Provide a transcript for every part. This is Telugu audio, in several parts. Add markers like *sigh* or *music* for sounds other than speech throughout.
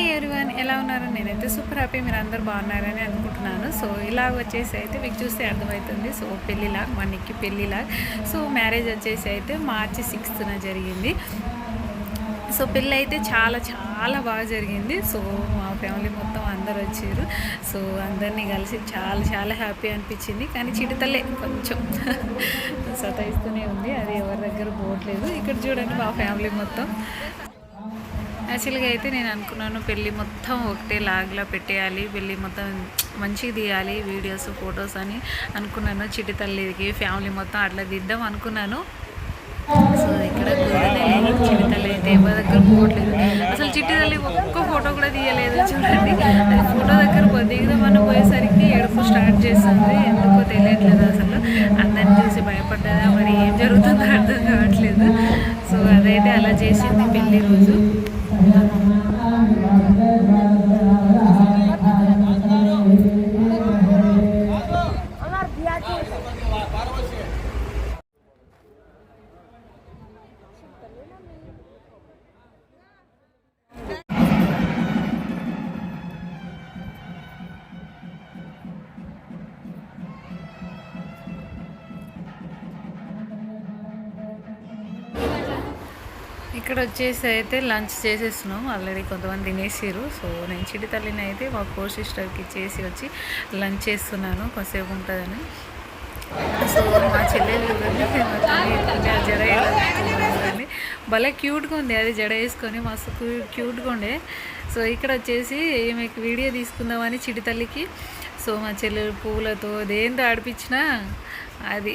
హాయ్ ఎవరివన్ ఎలా ఉన్నారు? నేనైతే సూపర్ హ్యాపీ మీరు అందరు బాగున్నారని అనుకుంటున్నాను. సో ఇలా వచ్చేసి అయితే మీకు చూస్తే అర్థమవుతుంది. సో పెళ్ళిలాగ్ మా నిక్కి సో మ్యారేజ్ వచ్చేసి అయితే మార్చి సిక్స్త్న జరిగింది. సో పెళ్ళి అయితే చాలా చాలా బాగా జరిగింది. సో మా ఫ్యామిలీ మొత్తం అందరు వచ్చారు. సో అందరినీ కలిసి చాలా చాలా హ్యాపీ అనిపించింది. కానీ చిడతలే కొంచెం *laughs* సతాయిస్తూనే ఉంది. అది ఎవరి దగ్గర పోవట్లేదు. ఇక్కడ చూడండి మా ఫ్యామిలీ మొత్తం. యాక్చువల్గా అయితే నేను అనుకున్నాను పెళ్ళి మొత్తం ఒకటే లాగ్లా పెట్టేయాలి పెళ్ళి మొత్తం మంచిగా తీయాలి వీడియోస్ ఫొటోస్ అని అనుకున్నాను. చిట్టి తల్లికి ఫ్యామిలీ మొత్తం అట్లా తీద్దాం అనుకున్నాను. సో ఇక్కడ కుదరనే చిట్టి తల్లి అయితే ఎవరి దగ్గర పోవట్లేదు. అసలు చిట్టి తల్లి ఒక్క ఫోటో కూడా తీయలేదు చూడండి. అది ఫోటో దగ్గర పో- దిగుదామని పోయేసరికి ఏడుపు స్టార్ట్ చేస్తుంది. ఎందుకో తెలియట్లేదు అసలు. అందరిని చూసి భయపడ్డదా? మరి ఏం జరుగుతుందో అర్థం కావట్లేదు. సో అదైతే అలా చేసింది పెళ్ళి రోజు. Amém. ఇక్కడ వచ్చేసి అయితే లంచ్ చేసేస్తున్నాం. ఆల్రెడీ కొంతమంది తినేసారు సో నేను చిటి తల్లిని అయితే మా కో సిస్టర్కి చేసి వచ్చి లంచ్ చేస్తున్నాను. కొంతసేపు ఉంటుందని. సో మా చెల్లెలు జడ ఎలా భలే క్యూట్గా ఉంది. అది జడ వేసుకొని మస్తు క్యూట్గా ఉండే. సో ఇక్కడ వచ్చేసి ఈమెకి వీడియో తీసుకుందామని చిటి తల్లికి. సో మా చెల్లెలు పూలతో దేంతో ఆడిపించినా అది.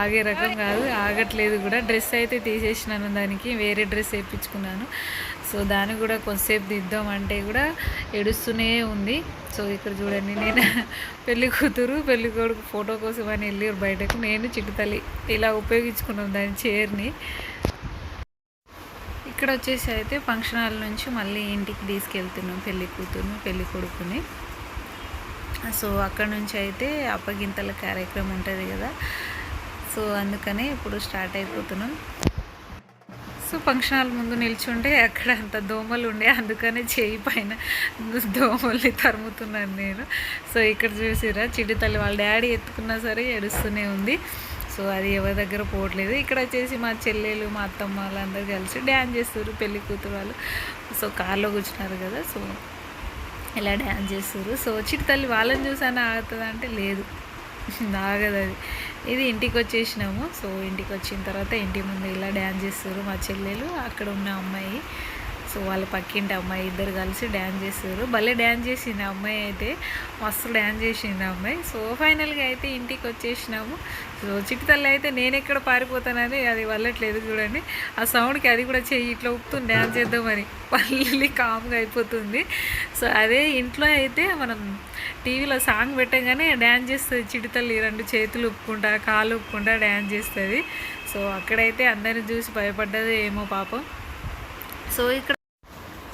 ఆగే రకం కాదు ఆగట్లేదు కూడా. డ్రెస్ అయితే తీసేసినాను దానికి వేరే డ్రెస్ వేయించుకున్నాను. సో దాన్ని కూడా కొంతసేపు దిద్దాం అంటే కూడా ఏడుస్తూనే ఉంది. సో ఇక్కడ చూడండి నేను పెళ్ళి కూతురు పెళ్ళి కొడుకు ఫోటో కోసం అని వెళ్ళారు బయటకు నేను చిట్టుతల్లి ఇలా ఉపయోగించుకున్నాను దాని చైర్ని. ఇక్కడ వచ్చేసి అయితే ఫంక్షన్ హాల్ నుంచి మళ్ళీ ఇంటికి తీసుకెళ్తున్నాం పెళ్ళి కూతురుని పెళ్ళి కొడుకుని. సో అక్కడ నుంచి అయితే అప్పగింతల కార్యక్రమం ఉంటుంది కదా. సో అందుకనే ఇప్పుడు స్టార్ట్ అయిపోతున్నాం. సో ఫంక్షన్ హాల్ ముందు నిల్చుంటే అక్కడ అంత దోమలు ఉండే అందుకనే చేయి పైన దోమల్ని తరుముతున్నాను నేను. సో ఇక్కడ చూసిరా చిడి తల్లి వాళ్ళ డాడీ ఎత్తుకున్నా సరే ఏడుస్తూనే ఉంది. సో అది ఎవరి దగ్గర పోవట్లేదు. ఇక్కడ వచ్చేసి మా చెల్లెలు మా అత్తమ్మ వాళ్ళందరూ కలిసి డ్యాన్స్ చేస్తారు పెళ్ళి కూతురు వాళ్ళు. సో కార్లో కూర్చున్నారు కదా సో ఇలా డ్యాన్స్ చేస్తారు సో చిటి తల్లి వాళ్ళని చూసాను ఆగుతుంది అంటే లేదు. ఆగదు అది ఇది ఇంటికి వచ్చేసినాము. సో ఇంటికి వచ్చిన తర్వాత ఇంటి ముందు ఇలా డ్యాన్స్ చేస్తారు మా చెల్లెలు. అక్కడ ఉన్న అమ్మాయి. సో వాళ్ళ పక్కింటి అమ్మాయి ఇద్దరు కలిసి డ్యాన్స్ చేస్తారు. భలే డ్యాన్స్ చేసింది ఆ అమ్మాయి అయితే. మస్తు డ్యాన్స్ చేసింది ఆ అమ్మాయి. సో ఫైనల్గా అయితే ఇంటికి వచ్చేసినాము. సో చిట్టితల్లి అయితే నేను ఎక్కడ పారిపోతానని అది వల్లట్లేదు చూడండి. ఆ సౌండ్కి అది కూడా చెయ్యి ఇట్లా ఉప్పుతుంది డ్యాన్స్ చేద్దామని మళ్ళీ కామ్గా అయిపోతుంది. సో అదే ఇంట్లో అయితే మనం టీవీలో సాంగ్ పెట్టగానే డ్యాన్స్ చేస్తుంది చిడితల్లి రెండు చేతులు ఉప్పుకుంటా కాలు ఉప్పుకుంటా డ్యాన్స్ చేస్తుంది. సో అక్కడైతే అందరిని చూసి భయపడ్డది ఏమో పాపం. సో ఇక్కడ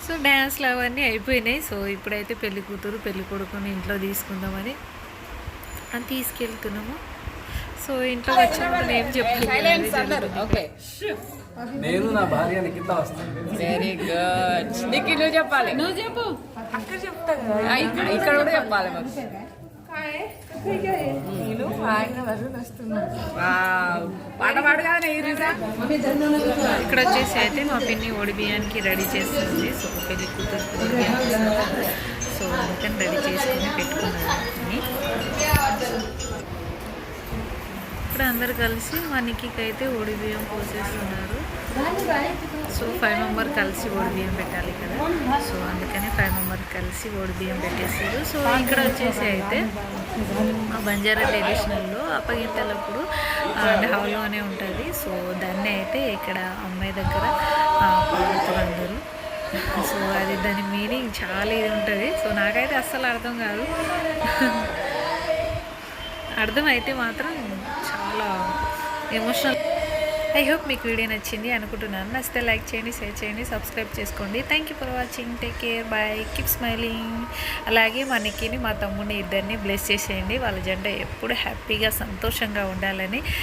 సో డ్యాన్స్లు అవన్నీ అయిపోయినాయి. సో ఇప్పుడైతే పెళ్ళి కూతురు పెళ్ళి కొడుకుని ఇంట్లో తీసుకుందామని అని తీసుకెళ్తున్నాము. సో ఇంట్లో వచ్చినప్పుడు ఏం చెప్పాలి ఓకే నేను నా భార్య నిఖిత వస్తాను. వెరీ గుడ్ నీకు నువ్వు చెప్పాలి. నువ్వు చెప్పు. ఇక్కడ ఇక్కడ కూడా చెప్పాలి మాకు. వావ్. పాట పాడు ఇక్కడ వచ్చేసి అయితే మా పిన్ని ఒడి బియ్యానికి రెడీ చేస్తుంది. సో పెళ్ళి కూతురు సో అందుకని రెడీ చేసుకుని పెట్టుకున్నాను. అని అందరు కలిసి మా నిక్కికి అయితే ఒడి బియ్యం పోసేస్తున్నారు. సో ఫైవ్ మెంబర్ కలిసి ఒడి బియ్యం పెట్టాలి కదా సో అందుకని ఫైవ్ మెంబర్ కలిసి ఒడి బియ్యం పెట్టేసారు సో ఇక్కడ వచ్చేసి అయితే బంజారా ట్రెడిషనల్లో అప్పగింతలప్పుడు ఢావలోనే ఉంటుంది. సో దాన్ని అయితే ఇక్కడ అమ్మాయి దగ్గర పాడుతారు అందరూ. సో అది దాని మీనింగ్ చాలా ఇది ఉంటుంది. సో నాకైతే అస్సలు అర్థం కాదు. అర్థమైతే మాత్రం చాలా ఎమోషనల్ ఐ హోప్ మీకు వీడియో నచ్చింది అనుకుంటున్నాను. నచ్చితే లైక్ చేయండి షేర్ చేయండి సబ్స్క్రైబ్ చేసుకోండి. Thank you for watching take care bye keep smiling అలాగే మా నిక్కిని మా తమ్ముడిని ఇద్దరిని బ్లెస్ చేసేయండి. వాళ్ళ జెండా ఎప్పుడు హ్యాపీగా సంతోషంగా ఉండాలని